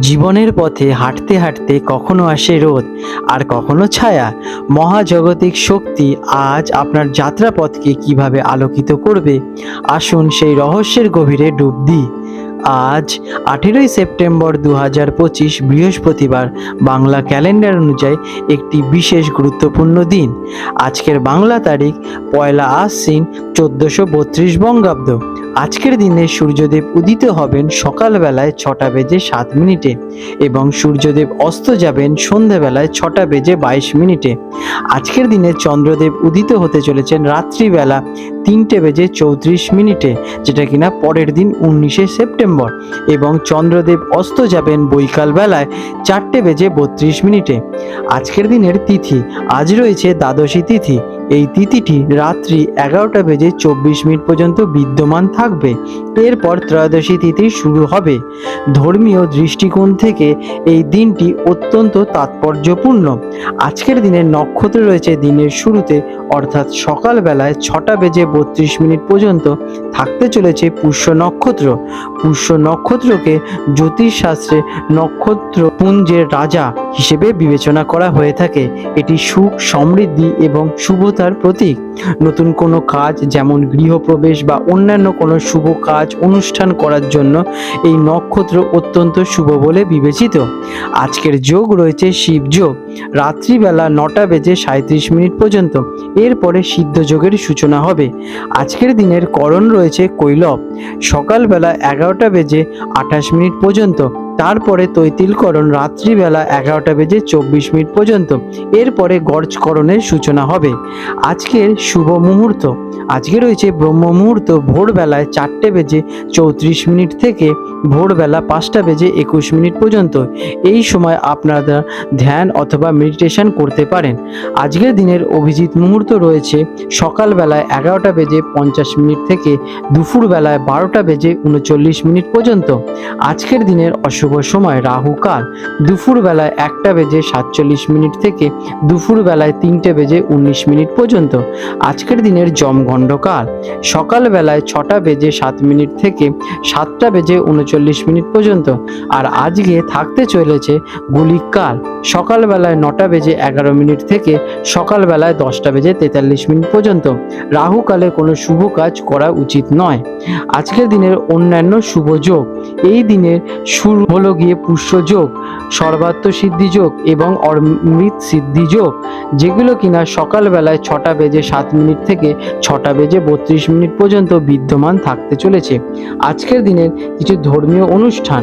জীবনের পথে হাঁটতে হাঁটতে কখনো আসে রোদ আর কখনো ছায়া। মহাজাগতিক শক্তি আজ আপনার যাত্রাপথকে কীভাবে আলোকিত করবে? আসুন সেই রহস্যের গভীরে ডুব দিই। আজ আঠেরোই সেপ্টেম্বর দু হাজার পঁচিশ বৃহস্পতিবার বাংলা ক্যালেন্ডার অনুযায়ী একটি বিশেষ গুরুত্বপূর্ণ দিন। আজকের বাংলা তারিখ পয়লা আশ্বিন চোদ্দোশো বত্রিশ বঙ্গাব্দ। আজকের দিনে সূর্যদেব উদিত হবেন সকালবেলায় ছটা বেজে সাত মিনিটে এবং সূর্যদেব অস্ত যাবেন সন্ধেবেলায় ছটা বেজে বাইশ মিনিটে। আজকের দিনে চন্দ্রদেব উদিত হতে চলেছেন রাত্রিবেলা তিনটে বেজে চৌত্রিশ মিনিটে, যেটা কিনা পরের দিন উনিশে সেপ্টেম্বর এবং চন্দ্রদেব অস্ত যাবেন বৈকাল বেলায় চারটে বেজে বত্রিশ মিনিটে। আজকের দিনের তিথি, আজ রয়েছে দ্বাদশী তিথি। এই তিথিটি রাত্রি এগারোটা বেজে চব্বিশ মিনিট পর্যন্ত বিদ্যমান থাকবে। এরপর ত্রয়োদশী তিথি শুরু হবে। ধর্মীয় দৃষ্টিকোণ থেকে এই দিনটি অত্যন্ত তাৎপর্যপূর্ণ। আজকের দিনের নক্ষত্র রয়েছে দিনের শুরুতে, অর্থাৎ সকালবেলায় ছটা বেজে বত্রিশ মিনিট পর্যন্ত থাকতে চলেছে পুষ্য নক্ষত্র। পুষ্য নক্ষত্রকে জ্যোতিষশাস্ত্রে নক্ষত্র পুঞ্জের রাজা হিসেবে বিবেচনা করা হয়ে থাকে। এটি সুখ, সমৃদ্ধি এবং শুভতার প্রতীক। নতুন কোনো কাজ যেমন গৃহপ্রবেশ বা অন্যান্য কোনো শুভ কাজ অনুষ্ঠান করার জন্য এই নক্ষত্র অত্যন্ত শুভ বলে বিবেচিত। আজকের যোগ রয়েছে শিব যোগ। রাত্রিবেলা নটা বেজে সাঁত্রিশ মিনিট পর্যন্ত। এরপরে সিদ্ধ যোগের সূচনা হবে। আজকের দিনের করণ রয়েছে কৈলব। সকালবেলা এগারোটা বেজে আঠাশ মিনিট পর্যন্ত। তারপরে তৈতিলকরণ রাত্রিবেলা এগারোটা বেজে চব্বিশ মিনিট পর্যন্ত। এরপরে গর্জকরণের সূচনা হবে। আজকের শুভ মুহূর্ত। আজকে রয়েছে ব্রহ্ম মুহূর্ত ভোরবেলায় চারটে বেজে চৌত্রিশ মিনিট থেকে ভোরবেলা পাঁচটা বেজে একুশ মিনিট পর্যন্ত। এই সময় আপনারা ধ্যান অথবা মেডিটেশন করতে পারেন। আজকের দিনের অভিজিৎ মুহূর্ত রয়েছে সকালবেলায় এগারোটা বেজে পঞ্চাশ মিনিট থেকে দুপুরবেলায় বারোটা বেজে উনচল্লিশ মিনিট পর্যন্ত। আজকের দিনের অশুভ সময়, রাহু কাল। দুপুরবেলায় একটা বেজে সাতচল্লিশ মিনিট থেকে দুপুরবেলায় তিনটে বেজে উনিশ মিনিট পর্যন্ত। আজকের দিনের জমগণ্ডকাল সকালবেলায় ছটা বেজে সাত মিনিট থেকে সাতটা বেজে উনচল্লিশ মিনিট পর্যন্ত। আর আজকে থাকতে চলেছে গুলিকাল সকালবেলায় নটা বেজে এগারো মিনিট থেকে সকালবেলায় দশটা বেজে তেতাল্লিশ মিনিট পর্যন্ত। রাহুকালে কোনো শুভ কাজ করা উচিত নয়। আজকের দিনের অন্যান্য শুভ যোগ। এই দিনের শুরু হলো গিয়ে পুষ্য যোগ, সর্বাত্ম সিদ্ধি যোগ এবং অমৃত সিদ্ধি যোগ, যেগুলো কিনা সকালবেলায় ছটা বেজে সাত মিনিট থেকে ছটা বেজে বত্রিশ মিনিট পর্যন্ত বিদ্যমান থাকতে চলেছে। আজকের দিনের কিছু ধর্মীয় অনুষ্ঠান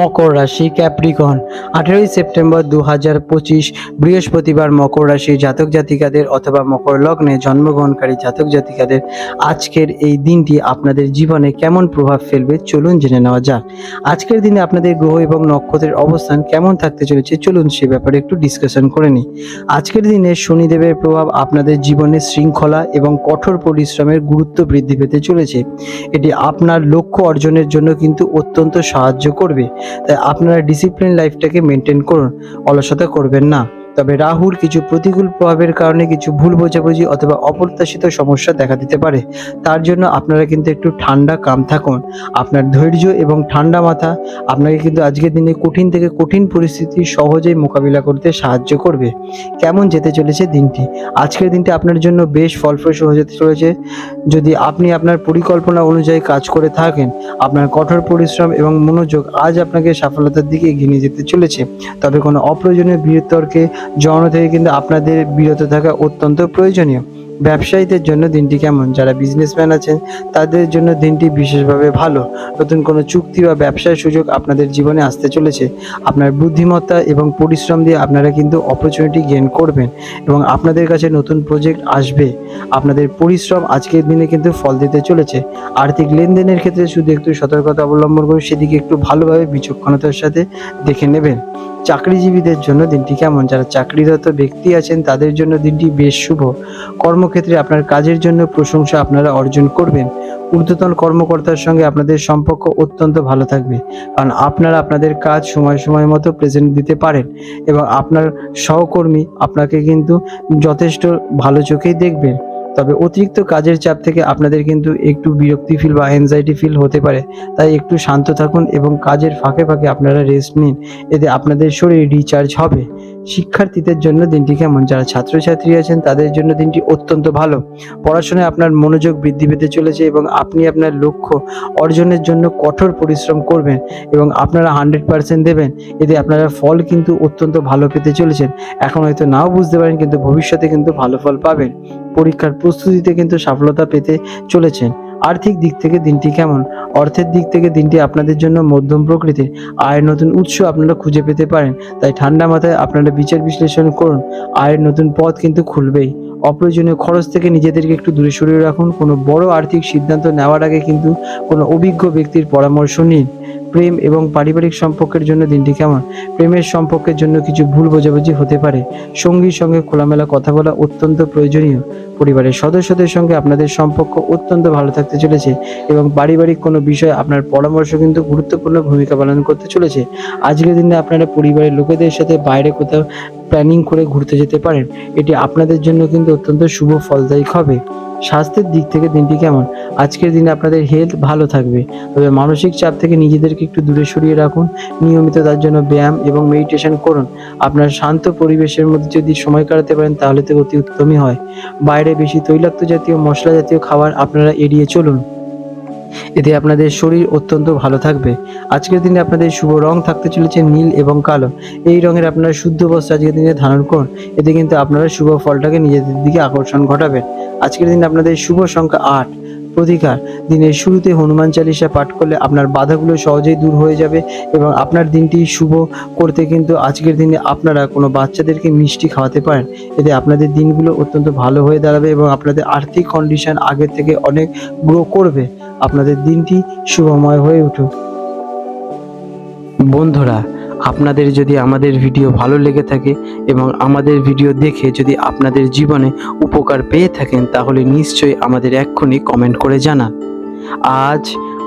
মকর রাশি ক্যাপ্রিকন। আঠেরোই সেপ্টেম্বর দু হাজার পঁচিশ বৃহস্পতিবার মকর রাশি জাতক জাতিকাদের অথবা মকর লগ্নে জন্মগ্রহণকারী জাতক জাতিকাদের আজকের এই দিনটি আপনাদের জীবনে কেমন প্রভাব ফেলবে চলুন জেনে নেওয়া যাক। আজকের দিনে আপনাদের গ্রহ এবং নক্ষত্রের অবস্থান কেমন থাকতে চলেছে চলুন সে ব্যাপারে একটু ডিসকাশন করে নিই। আজকের দিনে শনিদেবের প্রভাব আপনাদের জীবনে শৃঙ্খলা এবং কঠোর পরিশ্রমের গুরুত্ব বৃদ্ধি পেতে চলেছে। এটি আপনার লক্ষ্য অর্জনের জন্য কিন্তু অত্যন্ত সাহায্য করবে। তাই আপনারা ডিসিপ্লিন লাইফটাকে মেনটেন করুন অলসতা করবেন না। তবে রাহুর কিছু প্রতিকূল প্রভাবের কারণে কিছু ভুল বোঝাবুঝি অথবা অপ্রত্যাশিত সমস্যা দেখা দিতে পারে। তার জন্য আপনারা কিন্তু একটু ঠান্ডা কাম থাকুন। আপনার ধৈর্য এবং ঠান্ডা মাথা আপনাকে কিন্তু আজকের দিনে কঠিন থেকে কঠিন পরিস্থিতি সহজেই মোকাবিলা করতে সাহায্য করবে। কেমন যেতে চলেছে দিনটি? আজকের দিনটি আপনার জন্য বেশ ফলপ্রসূ হয়ে যেতে চলেছে। যদি আপনি আপনার পরিকল্পনা অনুযায়ী কাজ করে থাকেন, আপনার কঠোর পরিশ্রম এবং মনোযোগ আজ আপনাকে সফলতার দিকে এগিয়ে নিয়ে যেতে চলেছে। তবে কোনো অপ্রয়োজনীয় বিতর্কে জড়ানো থেকে কিন্তু আপনাদের বিরত থাকা অত্যন্ত প্রয়োজনীয়। ব্যবসায়ীদের জন্য দিনটি কেমন? যারা বিজনেসম্যান আছেন, তাদের জন্য দিনটি বিশেষভাবে ভালো। নতুন কোনো চুক্তি বা ব্যবসার সুযোগ আপনাদের জীবনে আসতে চলেছে। আপনার বুদ্ধিমত্তা এবং পরিশ্রম দিয়ে আপনারা কিন্তু অপরচুনিটি গেন করবেন এবং আপনাদের কাছে নতুন প্রজেক্ট আসবে। আপনাদের পরিশ্রম আজকের দিনে কিন্তু ফল দিতে চলেছে। আর্থিক লেনদেনের ক্ষেত্রে শুধু একটু সতর্কতা অবলম্বন করে সেদিকে একটু ভালোভাবে বিচক্ষণতার সাথে দেখে নেবেন। চাকরিজীবীদের জন্য দিনটি কেমন? যারা চাকরিরত ব্যক্তি আছেন, তাদের জন্য দিনটি বেশ শুভ। কর্মক্ষেত্রে আপনার কাজের জন্য প্রশংসা আপনারা অর্জন করবেন। ঊর্ধ্বতন কর্মকর্তার সঙ্গে আপনাদের সম্পর্ক অত্যন্ত ভালো থাকবে। কারণ আপনারা আপনাদের কাজ সময় সময় মতো প্রেজেন্ট দিতে পারেন এবং আপনার সহকর্মী আপনাকে কিন্তু যথেষ্ট ভালো চোখেই দেখবেন। তবে অতিরিক্ত কাজের চাপ থেকে আপনাদের কিন্তু একটু বিরক্তি ফিল বা অ্যাংজাইটি ফিল হতে পারে। তাই একটু শান্ত থাকুন এবং কাজের ফাঁকে ফাঁকে আপনারা রেস্ট নিন। এতে আপনাদের শরীর রিচার্জ হবে। শিক্ষার্থীদের জন্য দিনটি কেমন? যারা ছাত্রছাত্রী আছেন, তাদের জন্য দিনটি অত্যন্ত ভালো। পড়াশোনায় আপনার মনোযোগ বৃদ্ধি পেতে চলেছে এবং আপনি আপনার লক্ষ্য অর্জনের জন্য কঠোর পরিশ্রম করবেন এবং আপনারা হান্ড্রেড পার্সেন্ট দেবেন। এতে আপনারা ফল কিন্তু অত্যন্ত ভালো পেতে চলেছেন। এখন হয়তো নাও বুঝতে পারেন, কিন্তু ভবিষ্যতে কিন্তু ভালো ফল পাবেন। পরীক্ষার প্রস্তুতিতে কিন্তু সফলতা পেতে চলেছেন। আর্থিক দিক থেকে দিনটি কেমন? অর্থের দিক থেকে দিনটি আপনাদের জন্য মধ্যম প্রকৃতির। আয়ের নতুন উৎস আপনারা খুঁজে পেতে পারেন, তাই ঠান্ডা মাথায় আপনারা বিচার বিশ্লেষণ করুন। আয়ের নতুন পথ কিন্তু খুলবেই। অপ্রয়োজনীয় খরচ থেকে নিজেদেরকে একটু দূরে সরিয়ে রাখুন। কোনো বড় আর্থিক সিদ্ধান্ত নেওয়ার আগে কিন্তু কোনো অভিজ্ঞ ব্যক্তির পরামর্শ নিন। প্রেম এবং পারিবারিক সম্পর্কের জন্য দিনটি কেমন? প্রেমের সম্পর্কের জন্য কিছু ভুল বোঝাবুঝি হতে পারে। সঙ্গীর সঙ্গে খোলামেলা কথা বলা অত্যন্ত প্রয়োজনীয়। পরিবারের সদস্যদের সঙ্গে আপনাদের সম্পর্ক অত্যন্ত ভালো থাকতে চলেছে এবং পারিবারিক কোনো বিষয়ে আপনার পরামর্শ কিন্তু গুরুত্বপূর্ণ ভূমিকা পালন করতে চলেছে। আজকের দিনে আপনারা পরিবারের লোকেদের সাথে বাইরে কোথাও প্ল্যানিং করে ঘুরতে যেতে পারেন। এটি আপনাদের জন্য কিন্তু অত্যন্ত শুভ ফলদায়ক হবে। স্বাস্থ্যের দিক থেকে দিনটি কেমন? আজকের দিনে আপনাদের হেলথ ভালো থাকবে। তবে মানসিক চাপ থেকে নিজেদেরকে একটু দূরে সরিয়ে রাখুন। নিয়মিত তার জন্য ব্যায়াম এবং মেডিটেশন করুন। আপনার শান্ত পরিবেশের মধ্যে যদি সময় কাটাতে পারেন, তাহলে তো অতি উত্তমই হয়। বাইরে বেশি তৈলাক্ত জাতীয়, মশলা জাতীয় খাবার আপনারা এড়িয়ে চলুন। এতে আপনাদের শরীর অত্যন্ত ভালো থাকবে। আজকের দিনে আপনাদের শুভ রং থাকতে চলেছে নীল এবং কালো। এই রঙের আপনারা শুদ্ধ বস্ত্র আজকের দিনে ধারণ করুন। এতে কিন্তু আপনারা শুভ ফলটাকে নিজেদের দিকে আকর্ষণ ঘটাবেন। আজকের দিনে আপনাদের শুভ সংখ্যা আট। প্রতিকার। দিনের শুরুতে হনুমান চালিসা পাঠ করলে আপনার বাধাগুলো সহজেই দূর হয়ে যাবে এবং আপনার দিনটি শুভ করতে কিন্তু আজকের দিনে আপনারা কোনো বাচ্চাদেরকে মিষ্টি খাওয়াতে পারেন। এতে আপনাদের দিনগুলো অত্যন্ত ভালো হয়ে দাঁড়াবে এবং আপনাদের আর্থিক কন্ডিশন আগের থেকে অনেক গ্রো করবে। আপনাদের দিনটি শুভময় হয়ে উঠুক। বন্ধুরা, আপনাদের যদি আমাদের ভিডিও ভালো লেগে থাকে এবং আমাদের ভিডিও দেখে যদি আপনাদের জীবনে উপকার পেয়ে থাকেন, তাহলে নিশ্চয়ই আমাদের এক্ষুনি কমেন্ট করে জানান। আজ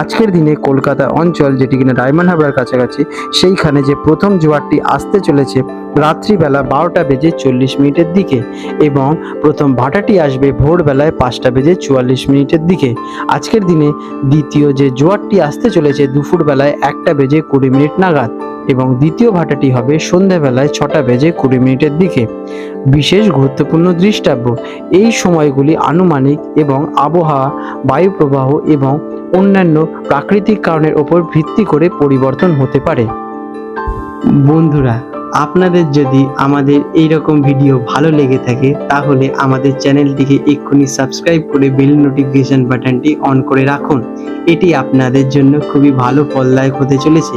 আজকের দিনে কলকাতা অঞ্চল, যেটি কিনা ডায়মন্ড হারবার কাছাকাছি, সেইখানে যে প্রথম জোয়ারটি আসতে চলেছে রাত্রিবেলা বারোটা বেজে চল্লিশ মিনিটের দিকে এবং প্রথম ভাটাটি আসবে ভোরবেলায় পাঁচটা বেজে চুয়াল্লিশ মিনিটের দিকে। আজকের দিনে দ্বিতীয় যে জোয়ারটি আসতে চলেছে দুপুরবেলায় একটা বেজে কুড়ি মিনিট নাগাদ। এবং দ্বিতীয় ভাটাটি হবে সন্ধ্যাবেলায় ছটা বেজে কুড়ি মিনিটের দিকে। বিশেষ গুরুত্বপূর্ণ দৃষ্টাব্য, এই সময়গুলি আনুমানিক এবং আবহাওয়া বায়ু প্রবাহ এবং অন্যান্য প্রাকৃতিক কারণের ওপর ভিত্তি করে পরিবর্তন হতে পারে। বন্ধুরা, আপনাদের যদি আমাদের এই রকম ভিডিও ভালো লেগে থাকে, তাহলে আমাদের চ্যানেলটিকে এক্ষুনি সাবস্ক্রাইব করে বেল নোটিফিকেশন বাটনটি অন করে রাখুন। এটি আপনাদের জন্য খুবই ভালো ফলদায়ক হতে চলেছে।